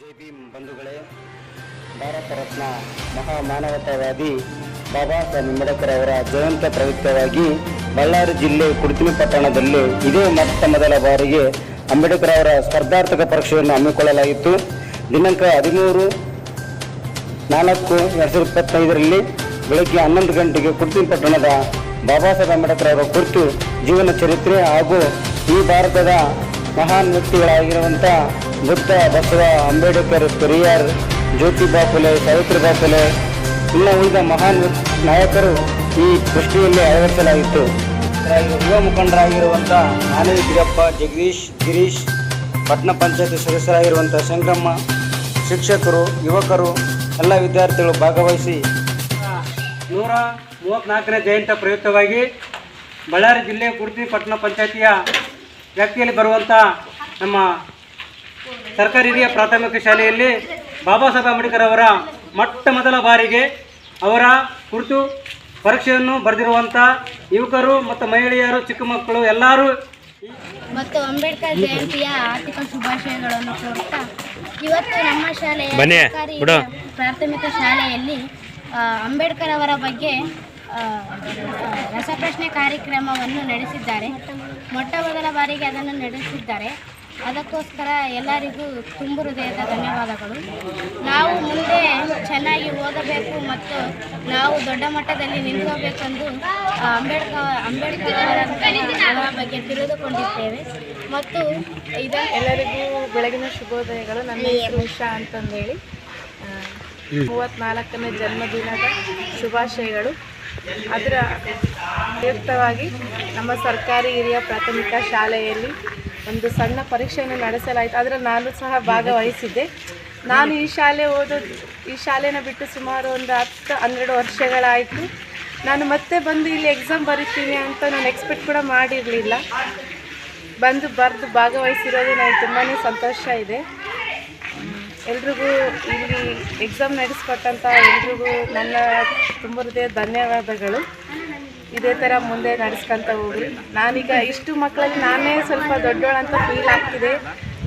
ಜೈ ಭೀಮ್ ಬಂಧುಗಳೇ, ಭಾರತ ರತ್ನ ಮಹಾಮಾನವತಾವಾದಿ ಬಾಬಾ ಸಾಹೇಬ್ ಅಂಬೇಡ್ಕರ್ ಅವರ ಜಯಂತ ಪ್ರಯುಕ್ತವಾಗಿ ಬಳ್ಳಾರಿ ಜಿಲ್ಲೆ ಕುಡ್ತಿನಿ ಪಟ್ಟಣದಲ್ಲಿ ಇದೇ ಮೊತ್ತ ಮೊದಲ ಬಾರಿಗೆ ಅಂಬೇಡ್ಕರ್ ಅವರ ಸ್ಪರ್ಧಾರ್ಥಕ ಪರೀಕ್ಷೆಯನ್ನು ಹಮ್ಮಿಕೊಳ್ಳಲಾಗಿತ್ತು. ದಿನಾಂಕ ಹದಿಮೂರು, ನಾಲ್ಕು, ಎರಡು ಸಾವಿರದ ಇಪ್ಪತ್ತೈದರಲ್ಲಿ ಬೆಳಗ್ಗೆ ಹನ್ನೊಂದು ಗಂಟೆಗೆ ಕುಡ್ತಿನಿ ಪಟ್ಟಣದ ಬಾಬಾ ಸಾಹೇಬ್ ಅಂಬೇಡ್ಕರ್ ಅವರ ಕುರಿತು ಜೀವನ ಚರಿತ್ರೆ ಹಾಗೂ ಈ ಭಾರತದ ಮಹಾನ್ ವ್ಯಕ್ತಿಗಳಾಗಿರುವಂಥ ಬುದ್ಧ ಬಸವ, ಅಂಬೇಡ್ಕರ್ ಪೆರಿಯಾರ್ ಜ್ಯೋತಿ ಬಾಪುಲೆ ಸಾವಿತ್ರಿಬಾ ಫುಲೆ ಇನ್ನು ಉಳಿದ ಮಹಾನ್ ನಾಯಕರು ಈ ದೃಷ್ಟಿಯಲ್ಲಿ ಅಳವಡಿಸಲಾಗಿತ್ತು. ಯುವ ಮುಖಂಡರಾಗಿರುವಂಥ ಮಾನವಿ ಗಿರಪ್ಪ ಜಗದೀಶ್, ಗಿರೀಶ್ ಪಟ್ಟಣ ಪಂಚಾಯತಿ ಸದಸ್ಯರಾಗಿರುವಂಥ ಸಂಗಮ್ಮ ಶಿಕ್ಷಕರು, ಯುವಕರು, ಎಲ್ಲ ವಿದ್ಯಾರ್ಥಿಗಳು ಭಾಗವಹಿಸಿ ನೂರ ಮೂವತ್ತ್ನಾಲ್ಕನೇ ಜಯಂತ ಪ್ರಯುಕ್ತವಾಗಿ ಬಳ್ಳಾರಿ ಜಿಲ್ಲೆ ಕುರ್ತಿ ಪಟ್ಟಣ ಪಂಚಾಯತಿಯ ವ್ಯಾಪ್ತಿಯಲ್ಲಿ ಬರುವಂಥ ನಮ್ಮ ಸರ್ಕಾರಿ ಹಿರಿಯ ಪ್ರಾಥಮಿಕ ಶಾಲೆಯಲ್ಲಿ ಬಾಬಾ ಸಾಹೇಬ್ ಅಂಬೇಡ್ಕರ್ ಅವರ ಮೊಟ್ಟ ಮೊದಲ ಬಾರಿಗೆ ಅವರ ಕುರಿತು ಪರೀಕ್ಷೆಯನ್ನು ಬರೆದಿರುವಂಥ ಯುವಕರು ಮತ್ತು ಮಹಿಳೆಯರು ಚಿಕ್ಕ ಮಕ್ಕಳು ಎಲ್ಲರೂ ಮತ್ತು ಅಂಬೇಡ್ಕರ್ ಜಯಂತಿಯ ಆರ್ಥಿಕ ಶುಭಾಶಯಗಳನ್ನು ಕೋರುತ್ತಾ ಇವತ್ತು ನಮ್ಮ ಶಾಲೆಯ ಸರ್ಕಾರಿ ಪ್ರಾಥಮಿಕ ಶಾಲೆಯಲ್ಲಿ ಅಂಬೇಡ್ಕರ್ ಅವರ ಬಗ್ಗೆ ರಸಪ್ರಶ್ನೆ ಕಾರ್ಯಕ್ರಮವನ್ನು ನಡೆಸಿದ್ದಾರೆ. ಮೊಟ್ಟ ಮೊದಲ ಬಾರಿಗೆ ಅದನ್ನು ನಡೆಸಿದ್ದಾರೆ. ಅದಕ್ಕೋಸ್ಕರ ಎಲ್ಲರಿಗೂ ತುಂಬು ಹೃದಯದ ಧನ್ಯವಾದಗಳು. ನಾವು ಮುಂದೆ ಚೆನ್ನಾಗಿ ಓದಬೇಕು ಮತ್ತು ನಾವು ದೊಡ್ಡ ಮಟ್ಟದಲ್ಲಿ ನಿಲ್ಲಬೇಕೆಂದು ಆ, ಅಂಬೇಡ್ಕರ್ ಅಂಬೇಡ್ಕರ್ ಅವರ ಬಗ್ಗೆ ತಿಳಿದುಕೊಂಡಿದ್ದೇವೆ. ಮತ್ತು ಇದು ಎಲ್ಲರಿಗೂ ಬೆಳಗಿನ ಶುಭೋದಯಗಳು. ನನ್ನ ಹೆಸರು ಉಷಾ ಅಂತಂದೇಳಿ. ಮೂವತ್ನಾಲ್ಕನೇ ಜನ್ಮದಿನದ ಶುಭಾಶಯಗಳು. ಅದರ ಪ್ರಯುಕ್ತವಾಗಿ ನಮ್ಮ ಸರ್ಕಾರಿ ಹಿರಿಯ ಪ್ರಾಥಮಿಕ ಶಾಲೆಯಲ್ಲಿ ಒಂದು ಸಣ್ಣ ಪರೀಕ್ಷೆಯನ್ನು ನಡೆಸಲಾಯಿತು. ಅದರಲ್ಲಿ ನಾನು ಸಹ ಭಾಗವಹಿಸಿದ್ದೆ. ನಾನು ಈ ಶಾಲೆ ಓದೋದು ಈ ಶಾಲೆನ ಬಿಟ್ಟು ಸುಮಾರು ಒಂದು ಹತ್ತು, ಹನ್ನೆರಡು ವರ್ಷಗಳಾಯಿತು. ನಾನು ಮತ್ತೆ ಬಂದು ಇಲ್ಲಿ ಎಕ್ಸಾಮ್ ಬರೀತೀನಿ ಅಂತ ನಾನು ಎಕ್ಸ್ಪೆಕ್ಟ್ ಕೂಡ ಮಾಡಿರಲಿಲ್ಲ. ಬಂದು ಬರೆದು ಭಾಗವಹಿಸಿರೋದು ನನಗೆ ತುಂಬಾ ಸಂತೋಷ ಇದೆ. ಎಲ್ರಿಗೂ ಇಲ್ಲಿ ಎಕ್ಸಾಮ್ ನಡೆಸ್ಕೊಟ್ಟಂಥ ಎಲ್ರಿಗೂ ನನ್ನ ತುಂಬ ಹೃದಯ ಧನ್ಯವಾದಗಳು. ಇದೇ ಥರ ಮುಂದೆ ನಡೆಸ್ಕೊಂತ ಹೋಗ್ರಿ. ನಾನೀಗ ಇಷ್ಟು ಮಕ್ಕಳಲ್ಲಿ ನಾನೇ ಸ್ವಲ್ಪ ದೊಡ್ಡೋಳಂತ ಫೀಲ್ ಆಗ್ತಿದೆ.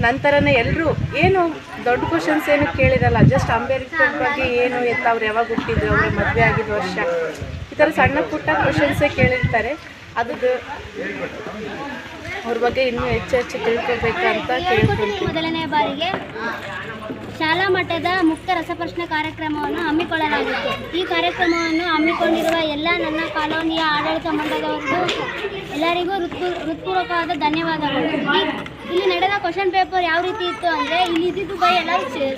ನಂತರನೇ ಎಲ್ಲರೂ ಏನು ದೊಡ್ಡ ಕ್ವಶನ್ಸ್ ಏನು ಕೇಳಿರಲ್ಲ ಜಸ್ಟ್ ಅಂಬೇಡ್ಕರ್ ಬಗ್ಗೆ ಏನು ಎತ್ತ ಅವ್ರು ಯಾವಾಗ ಹುಟ್ಟಿದ್ರು, ಅವ್ರ ಮದುವೆ ಆಗಿದ್ದ ವರ್ಷ. ಈ ಥರ ಸಣ್ಣ ಪುಟ್ಟ ಕ್ವಶನ್ಸೇ ಕೇಳಿರ್ತಾರೆ. ಅದು ಅವ್ರ ಬಗ್ಗೆ ಇನ್ನೂ ಹೆಚ್ಚು ಹೆಚ್ಚು ತಿಳ್ಕೊಬೇಕಂತ ಕೇಳ್ಕೊಳ್ತೀನಿ. ಮೊದಲನೇ ಬಾರಿಗೆ ಶಾಲಾ ಮಟ್ಟದ ಮುಕ್ತ ರಸಪ್ರಶ್ನೆ ಕಾರ್ಯಕ್ರಮವನ್ನು ಹಮ್ಮಿಕೊಳ್ಳಲಾಗಿತ್ತು. ಈ ಕಾರ್ಯಕ್ರಮವನ್ನು ಹಮ್ಮಿಕೊಂಡಿರುವ ಎಲ್ಲ ನನ್ನ ಕಾಲೋನಿಯ ಆಡಳಿತ ಮಂಡಲದವರಿಗೂ ಎಲ್ಲರಿಗೂ ಹೃತ್ಪೂ, ಹೃತ್ಪೂರ್ವಕವಾದ ಧನ್ಯವಾದಗಳು. ಇಲ್ಲಿ ನಡೆದ ಕ್ವಶನ್ ಪೇಪರ್ ಯಾವ ರೀತಿ ಇತ್ತು ಅಂದರೆ, ಇಲ್ಲಿ ಇದ್ದಿದ್ದು ಬೈ ಎಲ್ಲ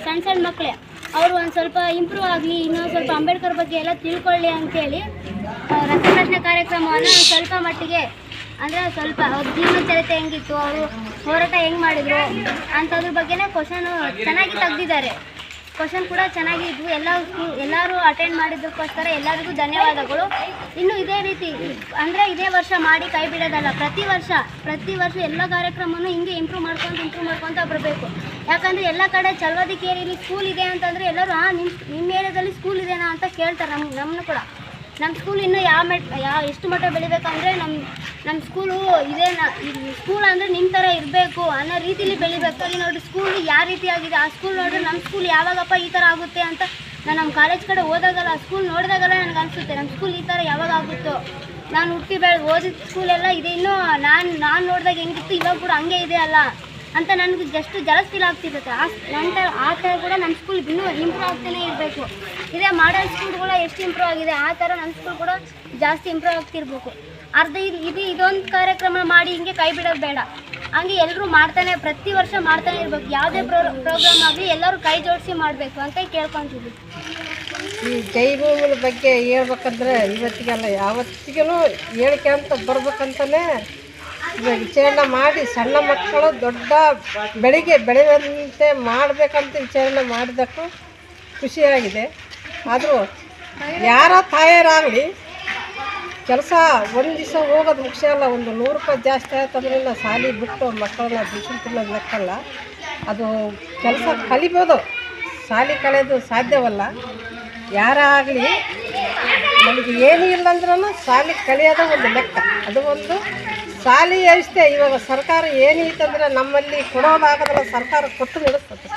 ಸಣ್ಣ ಸಣ್ಣ ಮಕ್ಕಳೇ ಅವರು ಒಂದು ಸ್ವಲ್ಪ ಇಂಪ್ರೂವ್ ಆಗಲಿ, ಇನ್ನೊಂದು ಸ್ವಲ್ಪ ಅಂಬೇಡ್ಕರ್ ಬಗ್ಗೆ ಎಲ್ಲ ತಿಳ್ಕೊಳ್ಳಿ ಅಂತೇಳಿ ರಸಪ್ರಶ್ನೆ ಕಾರ್ಯಕ್ರಮವನ್ನು ಸ್ವಲ್ಪ ಮಟ್ಟಿಗೆ ಅಂದರೆ ಸ್ವಲ್ಪ ಅವ್ರ ಜೀವನ ಚರಿತ್ರೆ ಹೆಂಗಿತ್ತು, ಅವರು ಹೋರಾಟ ಹೆಂಗೆ ಮಾಡಿದ್ರು ಅಂಥದ್ರ ಬಗ್ಗೆನೇ ಕ್ವಶನ್ ಚೆನ್ನಾಗಿ ತೆಗ್ದಿದ್ದಾರೆ. ಕ್ವಶನ್ ಕೂಡ ಚೆನ್ನಾಗಿದ್ವು ಎಲ್ಲ ಎಲ್ಲರೂ ಅಟೆಂಡ್ ಮಾಡಿದ್ದಕ್ಕೋಸ್ಕರ ಎಲ್ಲರಿಗೂ ಧನ್ಯವಾದಗಳು. ಇನ್ನು ಇದೇ ರೀತಿ, ಅಂದರೆ ಇದೇ ವರ್ಷ ಮಾಡಿ ಕೈ ಬಿಡೋದಲ್ಲ, ಪ್ರತಿ ವರ್ಷ ಪ್ರತಿ ವರ್ಷ ಎಲ್ಲ ಕಾರ್ಯಕ್ರಮವನ್ನು ಹಿಂಗೆ ಇಂಪ್ರೂವ್ ಮಾಡ್ಕೊಂಡು ಇಂಪ್ರೂವ್ ಮಾಡ್ಕೊತ ಬರಬೇಕು. ಯಾಕಂದರೆ ಎಲ್ಲ ಕಡೆ ಚಲವದಿಕೇರಿ ಸ್ಕೂಲ್ ಇದೆ ಅಂತಂದರೆ ಎಲ್ಲರೂ ನಿಮ್ಮ ನಿಮ್ಮ ಏರಿಯಾದಲ್ಲಿ ಸ್ಕೂಲ್ ಇದೆನಾ? ಅಂತ ಕೇಳ್ತಾರೆ ನಮ್ಮ ನಮ್ಮನ್ನು ಕೂಡ. ನಮ್ಮ ಸ್ಕೂಲ್ ಇನ್ನೂ ಯಾವ ಮೆಟ್, ಯಾವ, ಎಷ್ಟು ಮಟ್ಟ ಬೆಳಿಬೇಕಂದ್ರೆ ನಮ್ಮ ನಮ್ಮ ಸ್ಕೂಲು ಇದೇ ಸ್ಕೂಲ್ ಅಂದರೆ ನಿಮ್ಮ ಥರ ಇರಬೇಕು ಅನ್ನೋ ರೀತಿಲಿ ಬೆಳಿಬೇಕು. ಅಲ್ಲಿ ನೋಡಿರಿ ಸ್ಕೂಲ್ ಯಾವ ರೀತಿ ಆಗಿದೆ? ಆ ಸ್ಕೂಲ್ ನೋಡಿದ್ರೆ ನಮ್ಮ ಸ್ಕೂಲ್ ಯಾವಾಗಪ್ಪ ಈ ಥರ ಆಗುತ್ತೆ ಅಂತ ನಾನು ನಮ್ಮ ಕಾಲೇಜ್ ಕಡೆ ಹೋದಾಗಲ್ಲ ಆ ಸ್ಕೂಲ್ ನೋಡಿದಾಗಲ್ಲ ನನಗೆ ಅನಿಸುತ್ತೆ. ನಮ್ಮ ಸ್ಕೂಲ್ ಈ ಥರ ಯಾವಾಗ ಆಗುತ್ತೋ. ನಾನು ಹುಟ್ಟಿ ಬೆಳೆ ಓದಿದ ಸ್ಕೂಲೆಲ್ಲ ಇದೆ. ಇನ್ನೂ ನಾನು ನಾನು ನೋಡಿದಾಗ ಹೆಂಗಿತ್ತು? ಇವಾಗ ಕೂಡ ಹಂಗೆ ಇದೆ ಅಲ್ಲ ಅಂತ ನನಗೆ ಜಸ್ಟ್ ಜಲಸ್ ಫೀಲ್ ಆಗ್ತಿರುತ್ತೆ. ಆ ನಂತರ ಆ ಥರ ಕೂಡ ನಮ್ಮ ಸ್ಕೂಲ್ ಇನ್ನೂ ಇಂಪ್ರೂವ್ ಆಗ್ತಾನೆ ಇರಬೇಕು. ಇದೇ ಮಾಡಲ್ ಕೂಡ ಎಷ್ಟು ಇಂಪ್ರೂವ್ ಆಗಿದೆ? ಆ ಥರ ನಮ್ಮ ಸ್ಕೂಲ್ ಕೂಡ ಜಾಸ್ತಿ ಇಂಪ್ರೂವ್ ಆಗ್ತಿರ್ಬೇಕು. ಅರ್ಧ ಇದು ಇದು ಇದೊಂದು ಕಾರ್ಯಕ್ರಮ ಮಾಡಿ ಹಿಂಗೆ ಕೈ ಬಿಡೋದು ಬೇಡ. ಹಂಗೆ ಎಲ್ಲರೂ ಮಾಡ್ತಾನೆ, ಪ್ರತಿ ವರ್ಷ ಮಾಡ್ತಾನೆ ಇರ್ಬೇಕು. ಯಾವುದೇ ಪ್ರೋ ಪ್ರೋಗ್ರಾಮ್ ಆಗಲಿ ಎಲ್ಲರೂ ಕೈ ಜೋಡಿಸಿ ಮಾಡಬೇಕು ಅಂತ ಕೇಳ್ಕೊತೀವಿ. ಈ ಜೈ ಭೂಮಿಯ ಬಗ್ಗೆ ಹೇಳ್ಬೇಕಂದ್ರೆ ಇವತ್ತಿಗೆಲ್ಲ ಯಾವತ್ತಿಗೂ ಹೇಳ್ಕೊಂತ ಬರ್ಬೇಕಂತಲೇ ವಿಚಾರಣೆ ಮಾಡಿ ಸಣ್ಣ ಮಕ್ಕಳು ದೊಡ್ಡ ಬೆಳಿಗ್ಗೆ ಬೆಳೆಯುವಂತೆ ಮಾಡಬೇಕಂತ ವಿಚಾರಣೆ ಮಾಡಿದಕ್ಕೂ ಖುಷಿಯಾಗಿದೆ. ಆದರೂ ಯಾರೋ ತಾಯರಾಗಲಿ ಕೆಲಸ ಒಂದು ದಿವಸ ಹೋಗೋದು ಮುಖ್ಯ ಅಲ್ಲ, ಒಂದು ನೂರು ರೂಪಾಯಿ ಜಾಸ್ತಿ ಆಯ್ತಂದ್ರೆ ನಾ ಶಾಲೆ ಬಿಟ್ಟು ಮಕ್ಕಳನ್ನ ಬಿಸಿಲು ತಿನ್ನೋದು ಲೆಕ್ಕಲ್ಲ. ಅದು ಕೆಲಸ ಕಲಿಬೋದು ಶಾಲೆ ಕಲಿಯೋದು ಸಾಧ್ಯವಲ್ಲ. ಯಾರೇ ಆಗಲಿ ನಮಗೆ ಏನೂ ಇಲ್ಲಂದ್ರೂ ಶಾಲೆ ಕಲಿಯೋದು ಒಂದು ಲೆಕ್ಕ. ಅದು ಒಂದು ಶಾಲೆ ಅಷ್ಟೇ, ಇವಾಗ ಸರ್ಕಾರ ಏನೈತಂದ್ರೆ ನಮ್ಮಲ್ಲಿ ಕೊಡೋದಾಗೋದಲ್ಲ ಸರ್ಕಾರ ಕೊಟ್ಟು ನಡೆಸ್ತದೆ.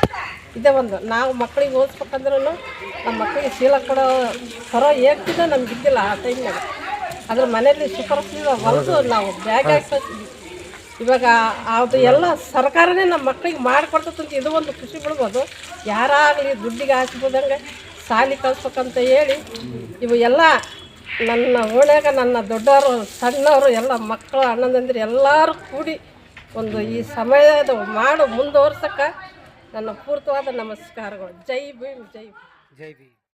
ಇದೇ ಒಂದು, ನಾವು ಮಕ್ಕಳಿಗೆ ಓದಿಸ್ಬೇಕಂದ್ರೂ ನಮ್ಮ ಮಕ್ಕಳಿಗೆ ಶೀಲ ಕೊಡೋ ಹೊರ ಏರ್ತಿದ್ದ ನಮ್ಗೆ ಇದ್ದಿಲ್ಲ ಆ ಟೈಮ್ನಾಗ ಅದ್ರ ಮನೆಯಲ್ಲಿ ಸುಪರ್ಸಿದ ಹೊಲದು ನಾವು ಬ್ಯಾಗ್ ಹಾಕ್ತೀವಿ ಇವಾಗ ಅದು ಎಲ್ಲ ಸರ್ಕಾರನೇ ನಮ್ಮ ಮಕ್ಕಳಿಗೆ ಮಾಡಿಕೊಡ್ತಂತ ಇದು ಒಂದು ಖುಷಿ ಬಿಡ್ಬೋದು. ಯಾರಾಗಲಿ ದುಡ್ಡಿಗೆ ಆಸ್ಬೋದಂಗೆ ಸಾಲಿ ಕಲ್ಸ್ಬೇಕಂತ ಹೇಳಿ ಇವು ಎಲ್ಲ ನನ್ನ ಓಣ್ಯಾಗ ನನ್ನ ದೊಡ್ಡವರು ಸಣ್ಣವರು ಎಲ್ಲ ಮಕ್ಕಳು ಅಣ್ಣಂದಂದ್ರೆ ಎಲ್ಲರೂ ಕೂಡಿ ಒಂದು ಈ ಸಮಯದ ಮಾಡು ಮುಂದುವರ್ಸಕ್ಕೆ ನನ್ನ ಪೂರ್ತವಾದ ನಮಸ್ಕಾರಗಳು. ಜೈ ಭೀಮ್ ಜೈ ಭೀಮ್. ಜೈ ಬಿ